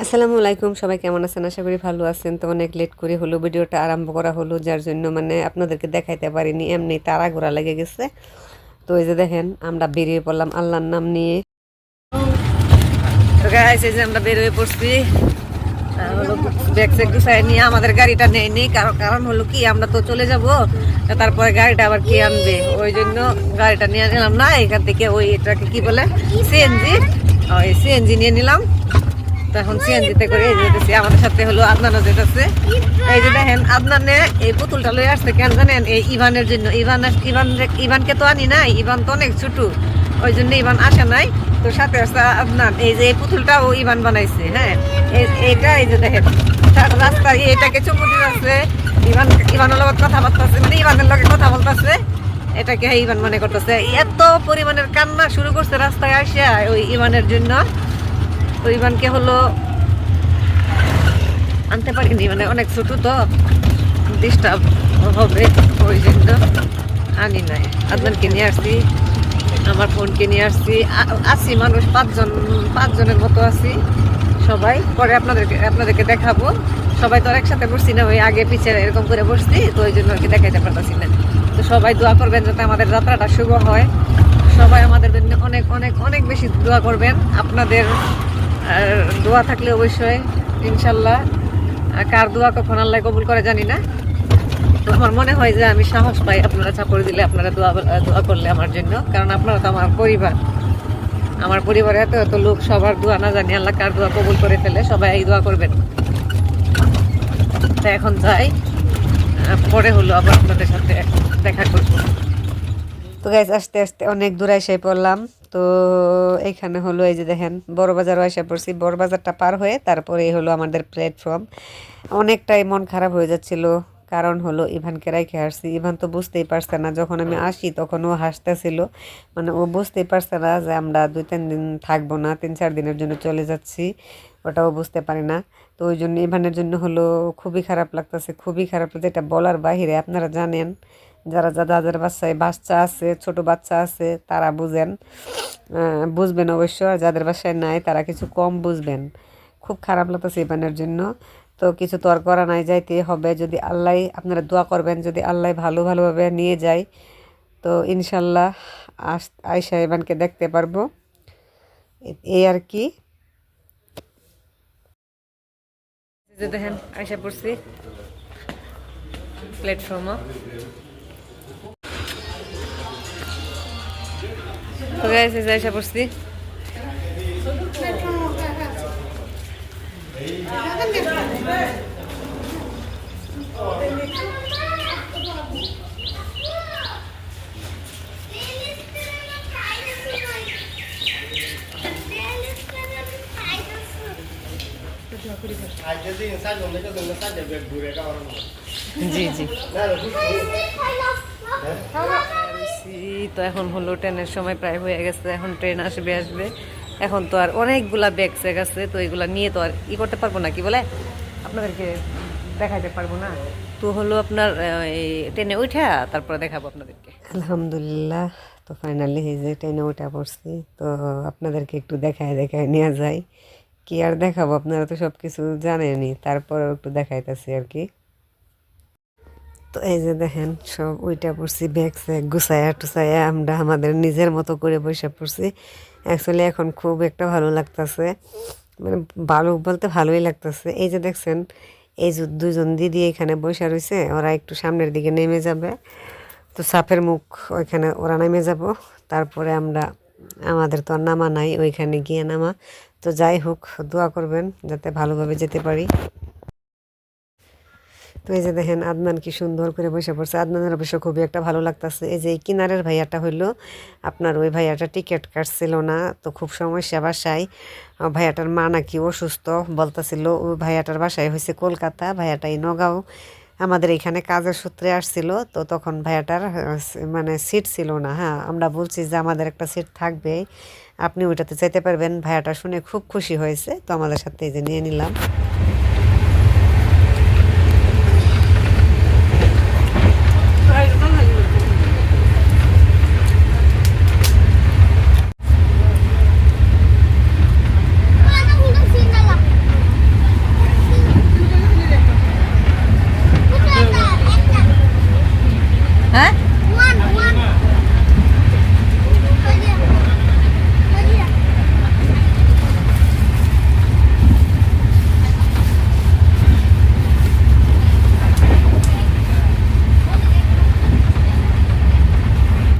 আসসালামু আলাইকুম, সবাই কেমন আছেন? আশা করি ভালো আছেন। তো অনেক লেট করে হলো, ভিডিওটা আরম্ভ করা হলো, যার জন্য মানে আপনাদেরকে দেখাইতে পারিনি, এমনি তারা ঘোরা লেগে গেছে। তো এই যে দেখেন, আমরা বেরিয়ে পড়লাম আল্লাহর নাম নিয়ে। এই যে আমরা বেরিয়ে পড়ছি। হলো ব্যাগ স্যাগ গুছাই নিয়ে আমাদের গাড়িটা নেয়নি কারণ কারণ হলো কি, আমরা তো চলে যাব তারপরে গাড়িটা আবার কে আনবে? ওই জন্য গাড়িটা নিয়ে নিলাম না, এখান থেকে ওই এটাকে কি বলে? সিএনজি ওই সিএনজি নিয়ে নিলাম। করে যেতেছি আমাদের সাথে হলো যেতেছে। এই যে দেখেন, আদনানে এই পুতুলটা লয়ে আসছে কেন জানেন? এই ইভানের জন্য। ইভান ইভান ইভানকে তো আনি নাই, ইভান তো অনেক ছোট। ওই জন্য ইভান আসে নাই। তো সাথে আসছে আদনান। এই যে পুতুলটা ও ইভান বানাইছে হ্যাঁ? এই- এইটা এই যে দেখেন, তার রাস্তায় এটাকে চুমু দিতেছে ইভান ইভানের লগত কথা বলতেছে মানে ইভানের লগে কথা বলতেছে। এটাকে ইভান মনে করতেছে। এত পরিমাণের কান্না শুরু করছে রাস্তায় আসিয়া ওই ইভানের জন্য। তো ইভানকে হলো আনতে পারিনি মানে অনেক ছোট তো ডিস্টার্ব হবে ওই জন্য আনি নাই। আদনানকে নিয়ে আসছি, আমার ফোনকে নিয়ে আসছি আছি মানুষ, পাঁচজন, পাঁচজনের মতো আছি সবাই। পরে আপনাদেরকে আপনাদেরকে দেখাবো। সবাই তো আর একসাথে বসছি না, ওই আগে পিছে এরকম করে বসছি, তো ওই জন্য আর কি দেখাইতে পারতাছি না। তো সবাই দোয়া করবেন যাতে আমাদের যাত্রাটা শুভ হয়। সবাই আমাদের জন্য অনেক অনেক অনেক বেশি দোয়া করবেন। আপনাদের আর দোয়া থাকলে অবশ্যই, ইনশাল্লাহ। কার দোয়া কখন আল্লাহ কবুল করে জানি না। তো আমার মনে হয় যে আমি সাহস পাই আপনারা চাপড় দিলে আপনারা দোয়া দোয়া করলে আমার জন্য। কারণ আপনারা তো আমার পরিবার। আমার পরিবারে এত এত লোক, সবার দোয়া না জানি আল্লাহ কার দোয়া কবুল করে ফেলে, সবাই এই দোয়া করবেন। তো এখন যাই। পরে হলো আবার আপনাদের সাথে দেখা করব। তো গাইজ আস্তে আস্তে অনেক দূর এসে পড়লাম। তো এখানে হলো এই যে দেখেন বড় বাজারও এসে পড়ছি। বড় বাজারটা পার হয়ে তারপরে হলো আমাদের প্ল্যাটফর্ম অনেকটাই মন খারাপ হয়ে যাচ্ছিল। কারণ হলো ইভানকে রেখে আসছি। ইভান তো বুঝতেই পারছে না, যখন আমি আসি তখন ও হাসতেছিল। মানে ও বুঝতেই পারছে না যে আমরা দুই তিন দিন থাকব না, তিন চার দিনের জন্য চলে যাচ্ছি। ওটাও বুঝতে পারি না। তো ওই জন্য ইভানের জন্য হলো খুবই খারাপ লাগতেছে। খুবই খারাপ লাগছে এটা বলার বাহিরে আপনারা জানেন। যারা যাদের বাচ্চায় বাচ্চা আছে, ছোট বাচ্চা আছে, তারা বুঝেন। বুঝবেন অবশ্য, আর যাদের বাসায় নাই, তারা কিছু কম বুঝবেন। খুব খারাপ লাগতেছে ইবানের জন্য। তো কিছু তো আর করা নাই, যাইতে হবে। যদি আল্লাহ, আপনারা দোয়া করবেন, যদি আল্লাহ ভালো ভালোভাবে নিয়ে যায়, তো ইনশাল্লাহ আস আয়সা ইবানকে দেখতে পারব। এই আর কি। দেখেন আয়সা পড়ছি। প্ল্যাটফর্মও তো গাইস এই যে আয়সা পড়ছি যদি ইনসাইড হলে তো ইনসাইড যাবে ঘুরে কারণ জি জি তো এখন হলো ট্রেনের সময় প্রায় হয়ে গেছে, এখন ট্রেন আসবে আসবে। এখন তো আর অনেকগুলা ব্যাগ স্যাগ আছে তো এগুলা নিয়ে তো আর ই করতে পারব না, কি বলে? আপনাদেরকে দেখাইতে পারব না। তো হলো আপনার এই ট্রেনে উঠা, তারপরে দেখাবো আপনাদেরকে। আলহামদুলিল্লাহ, তো ফাইনালি এই যে ট্রেনে উঠা পড়ছি, তো আপনাদেরকে একটু দেখায় দেখায় নেওয়া যায় কি আর দেখাবো, আপনারা তো সব কিছু জানেনই, তারপরেও একটু দেখাইতেছি আর কি। তো এই যে দেখেন, সব ওইটা পড়ছি ব্যাগ স্যাগ গুছায়া টুসায়া আমরা আমাদের নিজের মতো করে বসে পড়ছি। অ্যাকচুয়ালি এখন খুব একটা ভালো লাগতেছে। মানে ভালো বলতে ভালোই লাগতেছে। এই যে দেখছেন, এই যে দুজন দিদি এখানে বসে রয়েছে ওরা একটু সামনের দিকে নেমে যাবে। তো সাপের মুখ ওইখানে ওরা নেমে যাব। তারপরে আমরা, আমাদের তো নামা নাই, ওইখানে গিয়ে নামা। তো যাই হোক, দোয়া করবেন যাতে ভালোভাবে যেতে পারি। তো এই যে দেখেন আদনান কি সুন্দর করে বসে পড়ছে। আদনানের অবশ্য খুবই একটা ভালো লাগতেছে। এই যে এই কিনারের ভাইয়াটা হইল, আপনার ওই ভাইয়াটা টিকিট কাটছিল না, তো খুব সমস্যা বাসায়। ভাইয়াটার মা নাকি অসুস্থ বলতেছিল ওই ভাইয়াটার বাসায় হয়েছে কলকাতা, ভাইয়াটাই নগাঁও। আমাদের এখানে কাজের সূত্রে আসছিল, তো তখন ভাইয়াটার মানে সিট ছিল না হ্যাঁ। আমরা বলছি যে আমাদের একটা সিট থাকবে, আপনি ওইটাতে যেতে পারবেন। ভাইয়াটা শুনে খুব খুশি হয়েছে, তো আমাদের সাথে এই যে নিয়ে নিলাম।